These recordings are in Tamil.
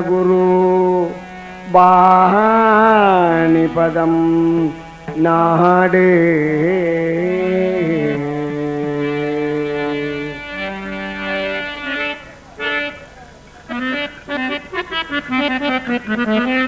గురు బాహాని పదం నాడే Mm-hmm.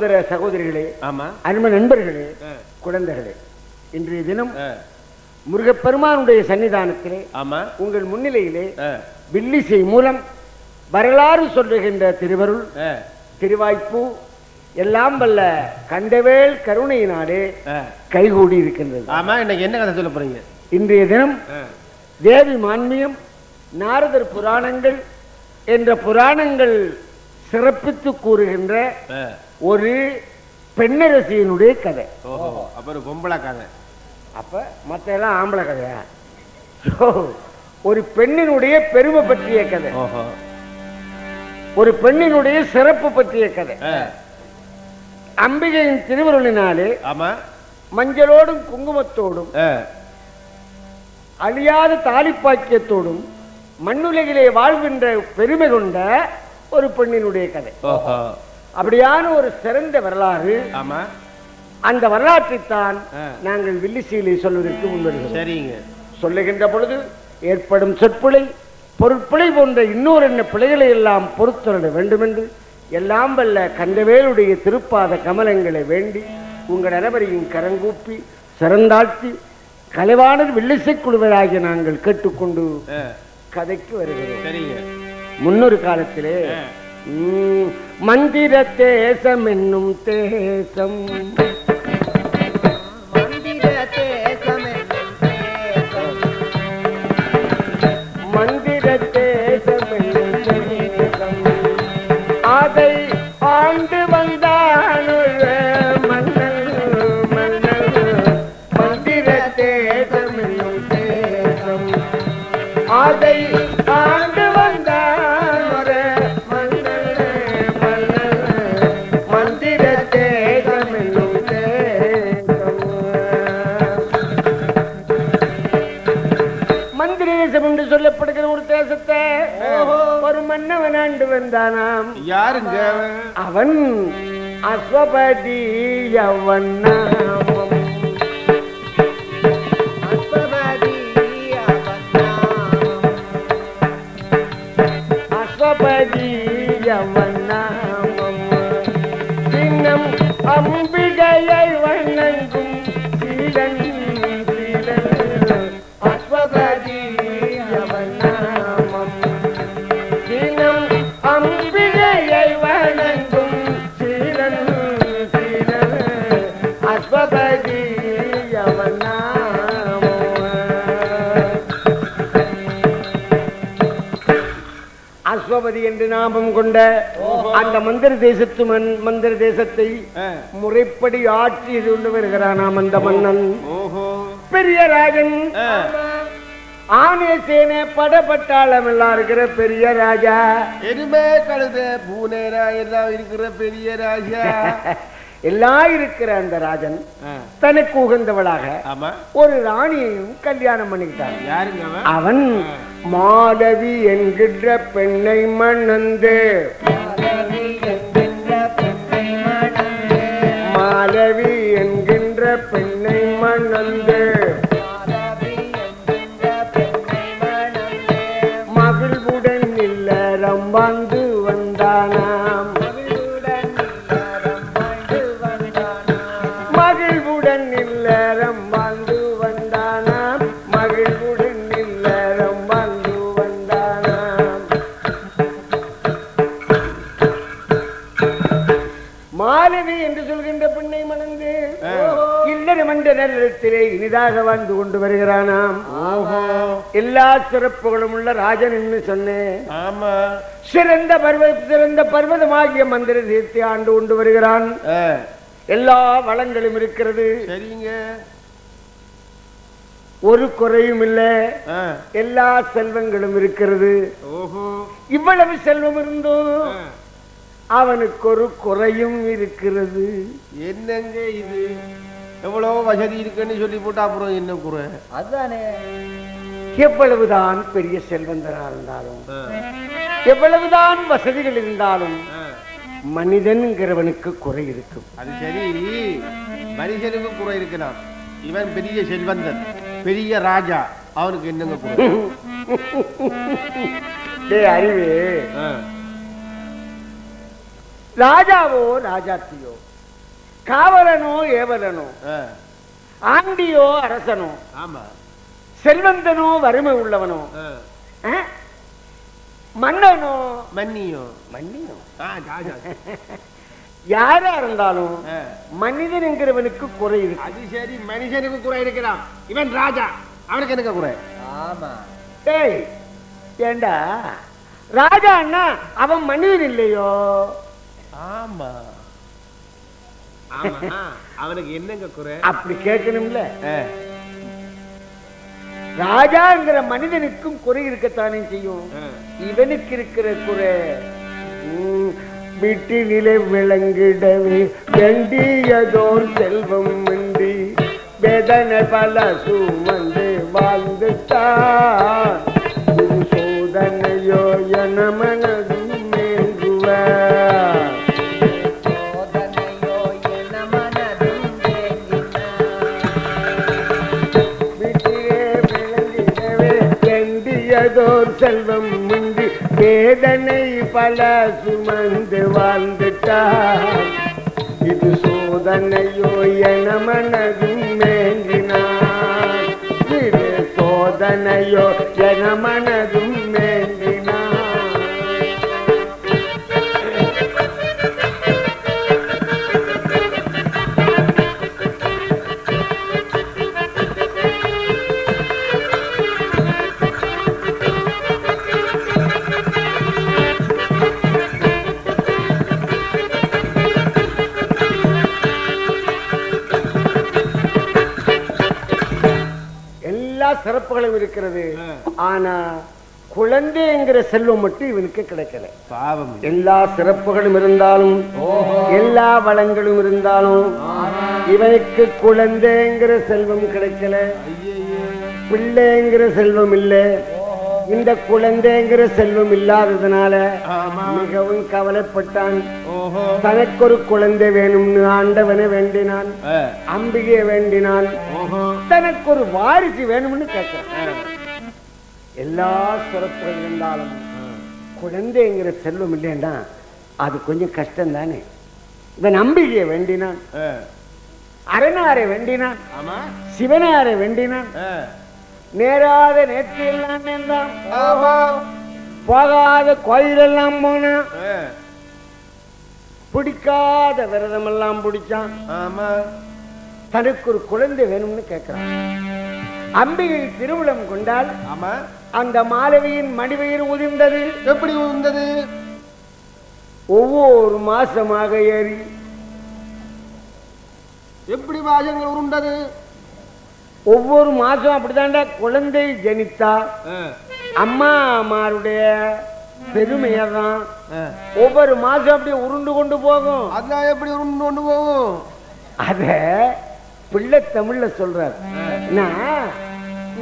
சகோதர சகோதரிகளே ஆமா. அன்பு நண்பர்களே. குழந்தைகளே இன்றைய தினம் முருகப்பெருமானுடைய சன்னிதானத்திலே ஆமா. உங்கள் முன்னிலையிலே வில்லிசை மூலம் வரலாறு சொல்லுகின்ற திருவருள் திருவாய்ப்பு எல்லாம் வல்ல கண்டவேல் கருணையினாலே. கைகூடி இருக்கின்றது. ஆமா இன்னைக்கு என்ன கதை சொல்ல போறீங்க? இன்றைய தினம் தேவி மான்மியம் நாரதர் புராணங்கள் என்ற புராணங்கள் சிறப்பித்து கூறுகின்ற. ஒரு பெண்ணரசியினுடைய கதை. அப்புறம் பொம்பளை கதை. அப்ப மத்த எல்லாம் ஆம்பளை கதையா? ஒரு பெண்ணினுடைய பெருமை பற்றிய கதை. ஒரு பெண்ணினுடைய சிறப்பு பற்றிய கதை. அம்பிகையின் திருவருளினாலே ஆமா. மஞ்சளோடும் குங்குமத்தோடும் அழியாத தாலிப்பாக்கியத்தோடும் மண்ணுலகிலே வாழ்கின்ற பெருமை கொண்ட ஒரு பெண்ணினுடைய கதை. அப்படியான ஒரு சிறந்த வரலாறு ஆமா. அந்த வரலாற்றைத்தான். நாங்கள் வில்லிசீலை சொல்வதற்கு முன்வருகிறோம். சரிங்க. சொல்லுகின்ற பொழுது ஏற்படும் சொற்பிழை பொருட்பிழை போன்ற இன்னொரு என்ன பிழைகளை எல்லாம் பொறுத்தருட வேண்டும் என்று எல்லாம் வல்ல கந்தவேலுடைய திருப்பாத கமலங்களை வேண்டி உங்கள் அனைவரையும் கரங்கூப்பி சிறந்தாழ்த்தி கலைவாணர் வில்லிசை குழுவராகிய நாங்கள் கேட்டுக்கொண்டு கதைக்கு வருகிறோம். சரிங்க. முன்னொரு காலத்திலே மந்திர தேசம் என்னும் தேசம். அவன் அஸ்வபதி அவன் பத்மாவதி என்று நாமம் கொண்ட அந்த மந்திர தேசத்து மந்திர தேசத்தை. முறைப்படி ஆட்சி கொண்டு வருகிறானாம் அந்த மன்னன். பெரிய ராஜன். ஆனே சேனே படப்பட்டாளம் எல்லாம் இருக்கிற பெரிய ராஜா. எருமை கழுத பூனேரா எல்லாம் இருக்கிற பெரிய ராஜா. எல்லாம் இருக்கிற அந்த ராஜன். தனக்கு உகந்தவளாக ஒரு ராணியையும் கல்யாணம் பண்ணிக்கிட்டான். அவன்? மாதவி என்கின்ற பெண்ணை மணந்து நேரத்திலே இனிதாக வாழ்ந்து கொண்டு வருகிறானாம். எல்லா சிறப்புகளும் உள்ள ராஜன் என்று சொன்னேன். ஆமா. சிறந்த பர்வ சிறந்த பர்வதமாகிய மந்திர தீர்த்தி ஆண்டு கொண்டு வருகிறான். எல்லா வளங்களும் இருக்கிறது. சரிங்க. ஒரு குறையும் இல்ல. எல்லா செல்வங்களும் இருக்கிறது. இவ்வளவு செல்வம் இருந்தும் ஆ. அவனுக்கு ஒரு குறையும் இருக்கிறது. என்னங்க இது? எவ்வளவு வசதி இருக்குன்னு சொல்லி போட்டா அப்புறம் என்ன குறை? அதுதானே எவ்வளவுதான் பெரிய செல்வந்தரா இருந்தாலும். எவ்வளவுதான் வசதிகள் இருந்தாலும். மனிதன்கிறவனுக்கு குறை இருக்கும். அது சரி. மனுஷனுக்கு குறை இருக்கலாம் இவன் பெரிய செல்வந்தன் பெரிய ராஜா. அவனுக்கு என்னங்க குறை? அறிவு. ராஜாவோ ராஜாத்தியோ காவலனோ ஏவலனோ. ஆண்டியோ அரசனோ ஆமா. செல்வந்தனோ வறுமை உள்ளவனோ? மன்னனோ மன்னியோ. மன்னியோ. யாரா இருந்தாலும். மனிதன் என்கிறவனுக்கு குறை இருக்கு. அது சரி மனுஷனுக்கு குறை இருக்கலாம். இவன் ராஜா அவனுக்கு எனக்கு குறை. டேய் ஏண்டா? ராஜா அண்ணா அவன் மனிதன் இல்லையோ? ஆமா ஆமா. அவனுக்கு என்னங்க குறை? அப்படி கேட்கணும்ல. ராஜாங்கிற மனிதனுக்கும் குறை இருக்கத்தானே செய்யும். இவனுக்கு இருக்கிற குறை ம், வீட்டினிலே விளங்கிடவே வேண்டியதோர் செல்வம் மின்றி வேதனை பல சுமந்து வாழ்ந்துட்டான் சோதனையோ என மனதும் மேங்குவார் வேண்டியதோர் செல்வம் முந்தி வேதனை பல சுமந்து வாழ்ந்துட்டார் இது சோதனையோ என மனதும் மேங்கினார் இது சோதனையோ என மனதும் மே சிறப்புகளும் இருக்கிறது. ஆனா குழந்தைங்கிற செல்வம் மட்டும் இவனுக்கு கிடைக்கல. பாவம். எல்லா சிறப்புகளும் இருந்தாலும் எல்லா வளங்களும் இருந்தாலும் இவனுக்கு குழந்தைங்கிற செல்வம் கிடைக்கல. பிள்ளைங்கிற செல்வம் இல்ல. இந்த குழந்தைங்கிற செல்வம் இல்லாததுனால மிகவும் கவலைப்பட்டான். தனக்கு ஒரு குழந்தை வேணும்னு ஆண்டவனை வேண்டினான். அம்பிகையை வேண்டினான். தனக்கு ஒரு வாரிசு வேணும்னு கேட்கிறான். எல்லா சிறப்புகள் இருந்தாலும் குழந்தைங்கிற செல்வம் இல்லைன்னா அது கொஞ்சம் கஷ்டம் தானே இவன் அம்பிகையை வேண்டினான். அரணாரை வேண்டினான். ஆமா. சிவனாரை வேண்டினான். நேராத நேற்று எல்லாம் ஆமா. போகாத கோயிலெல்லாம் போனான். பிடிக்காத விரதம் எல்லாம் பிடிச்சான். ஆமா. தனக்கு ஒரு குழந்தை வேணும்னு கேட்கிறான் அம்பிகை திருவிழம் கொண்டால் ஆமா. அந்த மாலவியின் மடிவயிறு உதிர்ந்தது. எப்படி இருந்தது ஒவ்வொரு மாசமாக ஏறி. எப்படி வாசங்கள் உருண்டது? ஒவ்வொரு மாசம் அப்படித்தாண்டா குழந்தை ஜனித்தா. அம்மா அம்மாருடைய பெருமையதான். ஒவ்வொரு மாசம் அப்படியே உருண்டு கொண்டு போகும். அதான் எப்படி உருண்டு கொண்டு போகும்? அத பிள்ளை தமிழ்ல சொல்றாரு. நான்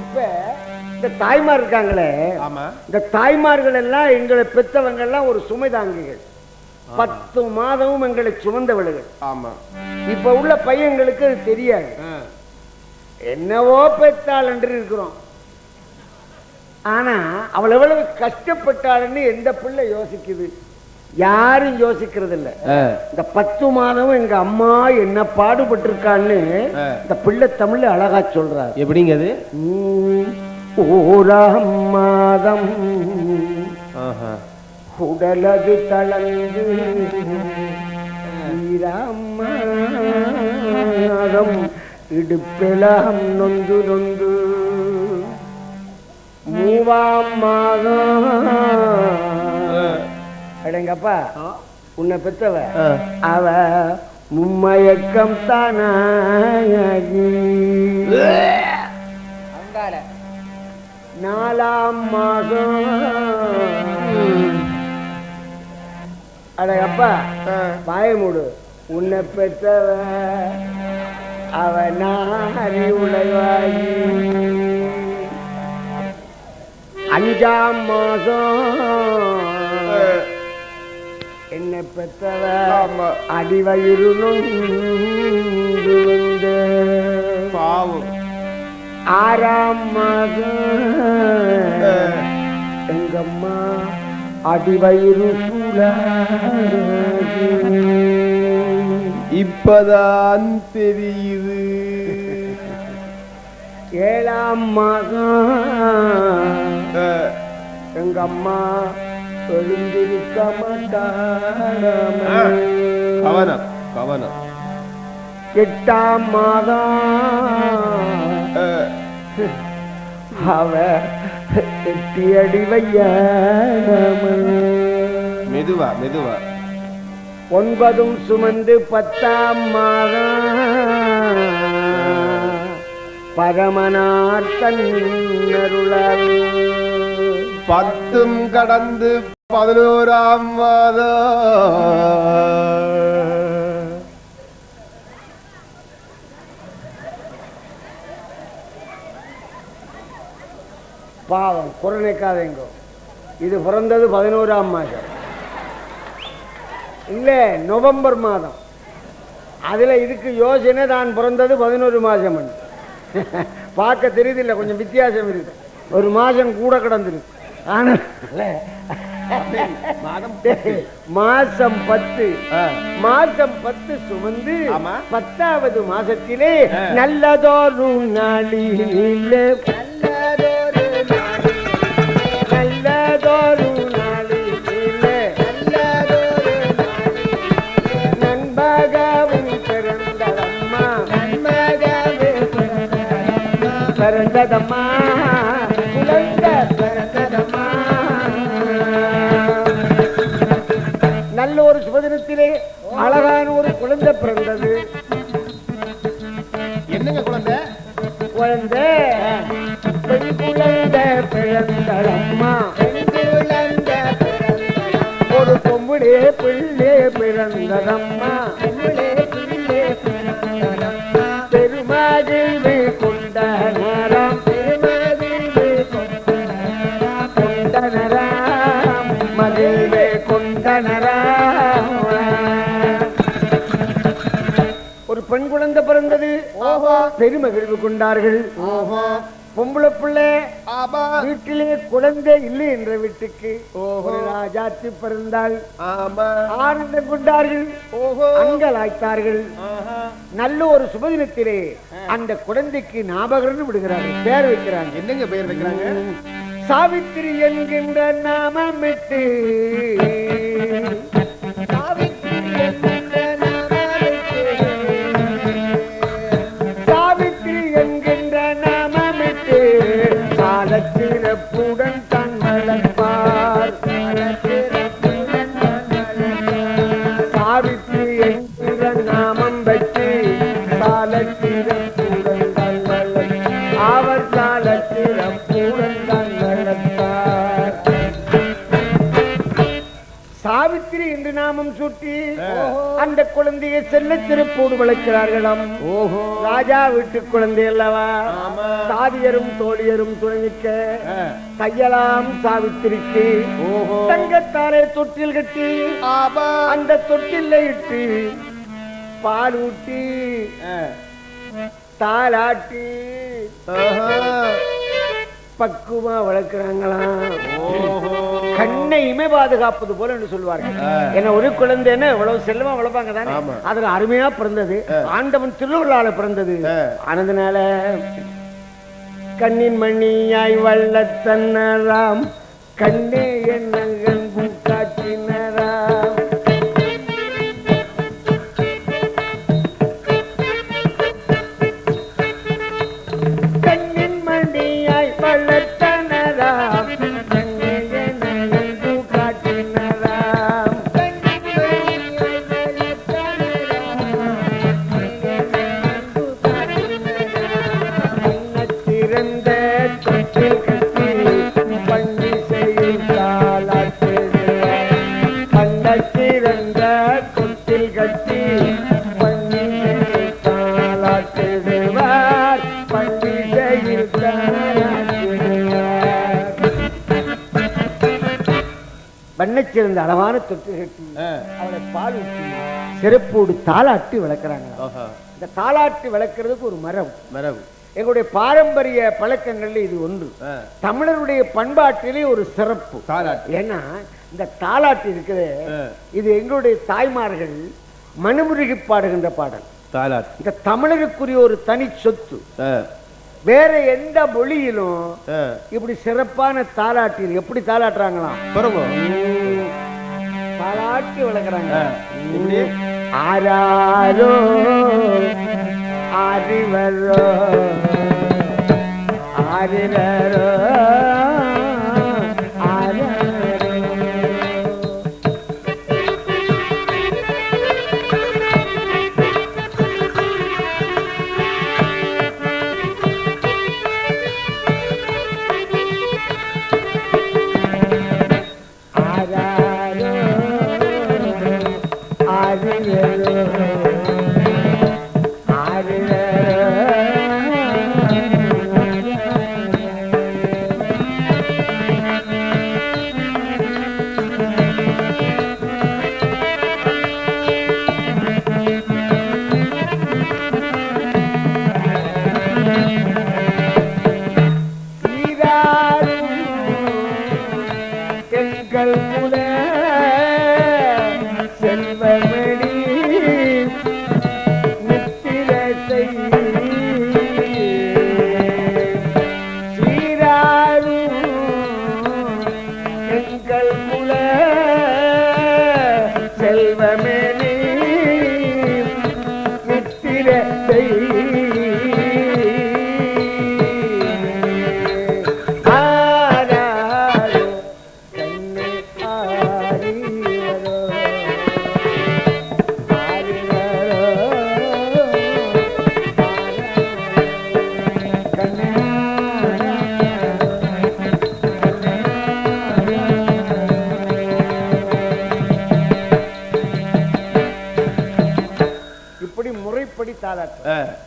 இப்ப இந்த தாய்மார் இருக்காங்களே. இந்த தாய்மார்கள் எல்லாம் எங்களை பெத்தவங்க எல்லாம் ஒரு சுமை தாங்கிகள் பத்து மாதமும் எங்களை சுமந்தவளுகள். ஆமா. இப்ப உள்ள பையங்களுக்கு அது தெரியாது. என்னவோ பெத்தாள் என்று இருக்கிறோம் ஆனா அவள் எவ்வளவு கஷ்டப்பட்டாள்னு எந்த பிள்ளை யோசிக்குது யாரும் யோசிக்கிறது இல்ல. இந்த பத்து மாதம் எங்க அம்மா என்ன பாடுபட்டிருக்கான்னு. இந்த பிள்ளை தமிழ்ல அழகா சொல்றாரு எப்படிங்க அது உம், ஓராம் மாதம். உடலது தளர்ந்து மாதம் இடுப்பெலாம் நொந்து நொந்து. மூவாம் மாதம். அடங்கப்பா உன்னை ஆ. அவ மும்மயக்கம் தானாகி நாலாம் மாதம். அடங்கப்பா வாய மூடு. உன்னை பெற்றவ அவ நாரி உழைவாகி அஞ்சாம் மாதம். என்னை பெற்றவ. அடிவயிறு நொந்து வந்து. பாவம். ஆறாம் மாதம். எங்கம்மா அடிவயிறு சூழாகி இப்பதான் தெரியுது. ஏழாம் மாதம். எங்க அம்மா எழுந்திருக்க கவனம் கவனம். எட்டாம் மாதம். அவ எட்டி அடி வையாம மெதுவா மெதுவா. ஒன்பதும் சுமந்து பத்தாம் மாதம். பரமனார் தன்னருளால் பத்தும் கடந்து பதினோராம் மாதம். பாவம் குரணைக்காதேங்கோ இது பிறந்தது பதினோராம் மாதம். இல்ல நவம்பர் மாதம். அதுல இதுக்கு யோசனை தான் பிறந்தது பதினோரு மாசம் பார்க்க தெரியுதில்ல கொஞ்சம் வித்தியாசம் இருக்கு. ஒரு மாசம் கூட கிடந்துருக்கு. ஆனா மாசம் பத்து. மாசம் பத்து சுமந்து. பத்தாவது மாசத்திலே ஆ. நல்லதொரு நாளிலே பிறந்ததம்மா குழந்தை பிறந்ததம்மா நல்ல ஒரு சுபதினத்திலே அழகான ஒரு குழந்தை பிறந்த பெருமகிழ்வு கொண்டார்கள். பொம்பளை பிள்ளை வீட்டிலே குழந்தை இல்லை என்ற வீட்டுக்கு ஒரு ராஜாத்தி பிறந்தாள் ஆமா. ஆனந்தம் கொண்டார்கள். அங்கலாய்த்தார்கள். நல்ல ஒரு சுபதினத்திலே அந்த குழந்தைக்கு ஞாபகம் விடுகிறார்கள். பேர் வைக்கிறாங்க. என்னங்க பெயர் வைக்கிறாங்க? சாவித்திரி என்கின்ற நாமமிட்டு அந்த குழந்தையை செல்ல திருப்போடு வளர்க்கிறார்களாம் ஓஹோ ராஜா வீட்டு குழந்தை அல்லவா ஆமா. சாதியரும் தோழியரும் துணைக்க ஆ. கையலாம் சாவித்திரிக்கு தங்கத்தாலே தொட்டில் கட்டி அந்த தொட்டில இட்டு பால் ஊட்டி. தாலாட்டி. பக்குவமா வளர்க்கிறாங்களாம் ஓஹோ கண்ணையுமே பாதுகாப்பது போல என்று சொல்வார்கள் ஆ. ஏன்னா ஒரு குழந்தைன்னு இவ்வளவு செல்லமா வளர்ப்பாங்க தானே. அதுல அருமையா பிறந்தது ஆண்டவன் திருவிழால பிறந்தது. ஆனதுனால கண்ணின் மணியாய் வள்ளத்தன்னராம் கண்ணே என்னங்கள் வண்ணச்சிறந்த அளவான தொட்டில் கட்டி. அவளை பால் ஊற்றி சிறப்போடு தாளாட்டி வளர்க்குறாங்க ஆஹா. இந்த தாளாட்டி வளர்க்கறதுக்கு ஒரு மரம் மரபு எங்களுடைய பாரம்பரிய பழக்கங்கள்ல இது ஒன்று. தமிழருடைய பண்பாட்டிலே ஒரு சிறப்பு ஏன்னா இந்த தாலாட்டு இருக்குது. இது எங்களுடைய தாய்மார்கள் மனுமுருகி பாடுகின்ற பாடல் இந்த தமிழருக்குரிய ஒரு தனி சொத்து. வேற எந்த மொழியிலும். இப்படி சிறப்பான தாலாட்டு எப்படி தாலாட்டுறாங்களாம் பாருங்க தாலாட்டி வளர்க்குறாங்க ஆராரோ அறிவரோ ஆரிரரோ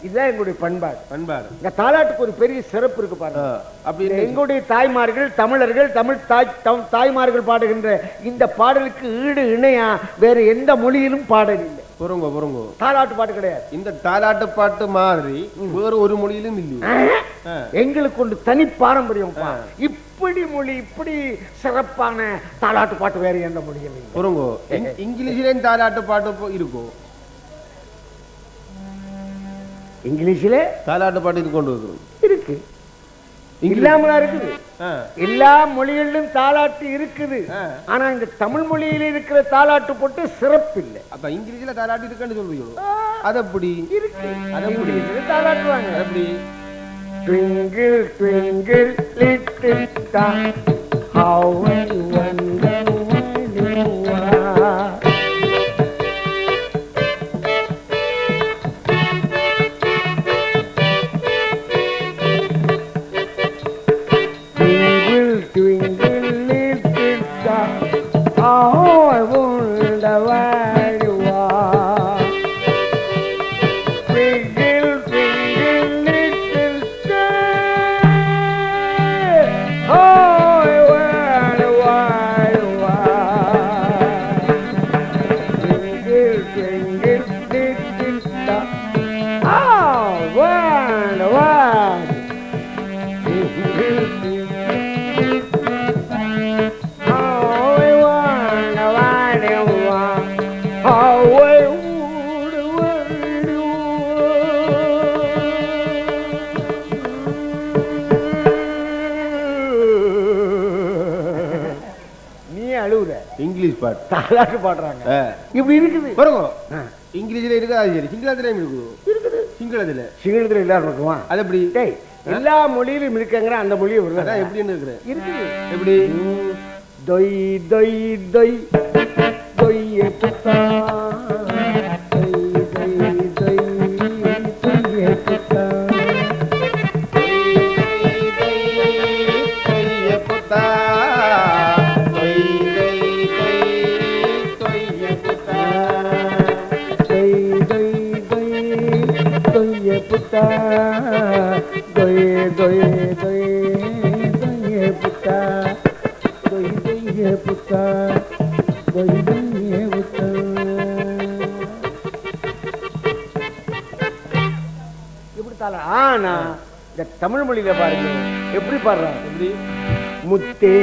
இதுதான் எங்களுடைய பண்பாடு. பண்பாடு. இந்த தாலாட்டுக்கு ஒரு பெரிய சிறப்பு இருக்கு. பாருங்க. அப்படி இல்லை. எங்களுடைய தாய்மார்கள் தமிழர்கள் தமிழ் தாய் தாய்மார்கள் பாடுகின்ற இந்த பாடலுக்கு ஈடு இணையா வேற எந்த மொழியிலும் பாடல் இல்லை பொறுங்க பொறுங்க. தாலாட்டு பாட்டு கிடையாது. இந்த தாலாட்டு பாட்டு மாதிரி வேற ஒரு மொழியிலும் இல்லையே? ஆ. எங்களுக்கு ஒன்று தனி பாரம்பரியம் இப்படி மொழி இப்படி சிறப்பான தாலாட்டு பாட்டு வேற எந்த மொழியும் இல்லை. பொறுங்க. இங்கிலீஷ்லயும் தாலாட்டு பாட்டு இருக்கும் இங்கிலீஷ்ல தாலாட்டு பாட்டு இது கொண்டு வருது இருக்கு. இல்லாமலா இருக்குது. எல்லா மொழிகளிலும் தாலாட்டு இருக்குது. ஆனா இந்த தமிழ் மொழியில இருக்கிற தாலாட்டு போட்டு சிறப்பு இல்லை அப்ப இங்கிலீஷ்ல தாலாட்டு இருக்குன்னு சொல்றீங்களோ? அது எப்படி? இருக்கு. அது? இங்கிலீஷ்ல தாலாட்டுவாங்க அது எப்படி? Twinkle, twinkle, little star, how I wonder. பாட்டு பாடுறாங்க. இப்படி இருக்குது. பாருங்க. இங்கிலீஷ்ல இருக்குது அது சரி. சிங்களத்திலையும் இருக்குது? இருக்குது. சிங்களத்துல. சிங்களத்துல எல்லாரும் இருக்குவான் அது எப்படி? டேய் எல்லா மொழியிலும் இருக்குங்கிற அந்த மொழியை விடுறேன் எப்படின்னு இருக்கிறேன் இருக்குது? எப்படி? தொய் தொய் தொய். தொய் பாருங்க. எப்படி பாடுறாங்க எப்படி? முத்தே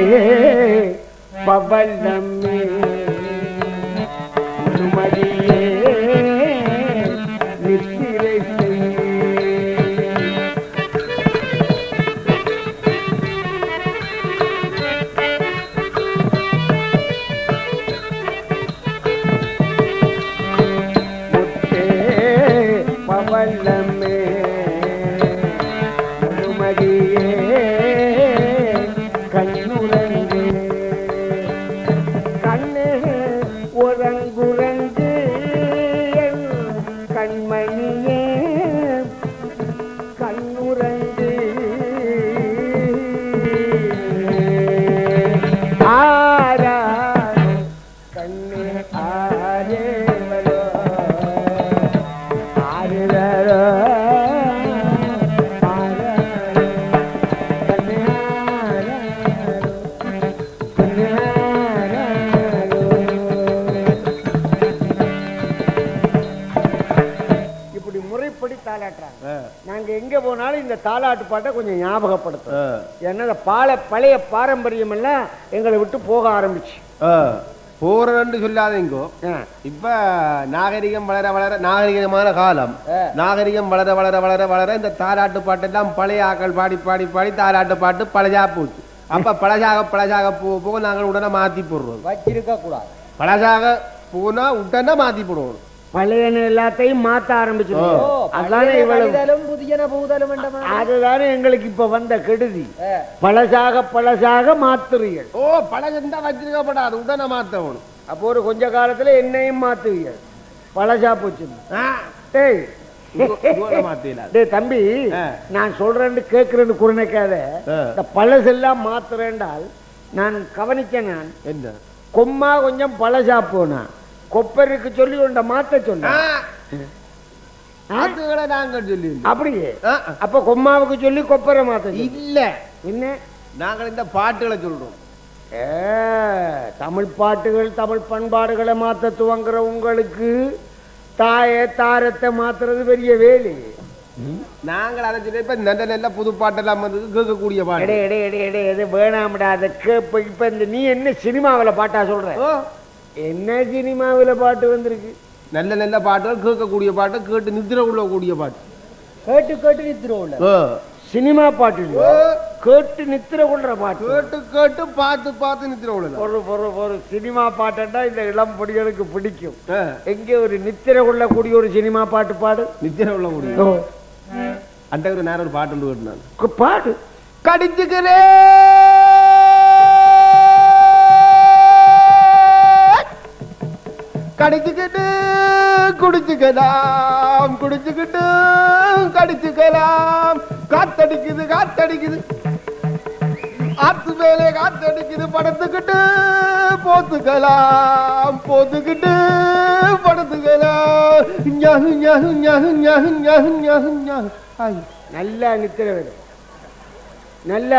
எங்க போனாலும் இந்த தாலாட்டு பாட்டை கொஞ்சம் ஞாபகப்படுத்தும். ஏன்னா இந்த பால பழைய பாரம்பரியம் எல்லாம் எங்களை விட்டு போக ஆரம்பிச்சு. போறன்னு சொல்லாதீங்கோ. இப்ப நாகரிகம் வளர வளர நாகரிகமான காலம். நாகரிகம் வளர வளர வளர வளர இந்த தாலாட்டு பாட்டெல்லாம் பழைய ஆக்கள் பாடி பாடி பாடி தாலாட்டு பாட்டு பழசா போச்சு. அப்ப பழசாக பழசாக போக போக நாங்கள் உடனே மாத்தி போடுறோம். வச்சிருக்க கூடாது பழசாக போனா உடனே மாத்தி போடுவோம். பழையன எல்லாத்தையும் மாத்த ஆரம்பிச்சிருக்கோம் அதானே இவ்வளவு. புதியன பூதலும் அதுதானே எங்களுக்கு இப்ப வந்த கெடுதி. பழசாக பழசாக மாத்துறீர்கள். ஓ பழசந்தா வச்சிருக்கப்படாது. உடனே மாத்தணும். அப்போ ஒரு கொஞ்ச காலத்துல என்னையும் மாத்துவீர்கள். பழசா போச்சு டேய். தம்பி. நான் சொல்றேன்னு கேட்கிறேன்னு குறுநிக்காத. ஆ. இந்த பழசெல்லாம் மாத்துறேன்டால் நான் கவனிச்சேன் நான். என்ன? கொம்மா கொஞ்சம் பழசா போனா. கொப்பருக்கு சொல்லி உண்ட மாத்த சொன்ன. அதுகளை நாங்கள் சொல்லி அப்படியே? அப்ப கொம்மாவுக்கு சொல்லி கொப்பரை மாத்த. இல்ல. என்ன? நாங்கள் இந்த பாட்டுகளை சொல்றோம். தமிழ் பாட்டுகள் தமிழ் பண்பாடுகளை மாத்த துவங்குற உங்களுக்கு தாய தாரத்தை மாத்துறது பெரிய வேலை. நாங்கள் அதை சொல்லி இப்ப நல்ல நல்ல புது பாட்டெல்லாம் வந்து கேட்கக்கூடிய எடே பாட்டு எடே எடே எடே எது வேணாம்டா அதை கேப்ப. இப்ப இந்த நீ என்ன சினிமாவுல பாட்டா சொல்ற? ஓ, என்ன சினிமாவுல பாட்டு வந்திருக்கு? நல்ல நல்ல பாட்டுகள் கேட்கக்கூடிய பாட்டு கேட்டு நித்திர உள்ளக்கூடிய பாட்டு. கேட்டு கேட்டு நித்துருவோம்ல ஓ, சினிமா பாட்டு கேட்டு நித்திர கொள்ற பாட்டு. கேட்டு கேட்டு பார்த்து பார்த்து நித்திர உள்ளலாம் ஒரு ஒரு ஒரு சினிமா பாட்டா இந்த இளம் பொடிகளுக்கு பிடிக்கும். எங்கே ஒரு நித்திர கொள்ளக்கூடிய ஒரு சினிமா பாட்டு பாடு. நித்திர உள்ள ஓ, அந்த ஒரு நேரம் ஒரு பாட்டு ஒன்று பாடு. கடிச்சுக்கிறேன் கடிச்சுக்கிட்டு குடிச்சுக்கலாம் குடிச்சுக்கிட்டு கடிச்சுக்கலாம். காத்தடிக்குது காத்தடிக்குது. ஆத்து மேலே காத்தடிக்குது படுத்துக்கிட்டு போத்துக்கலாம் போத்துக்கிட்டு படுத்துக்கலாம். ஞாகு ஞாகு ஞாகு ஞாகு ஞாகு ஞாகு ஞாகு. நல்லா நித்திர வேணும் நல்லா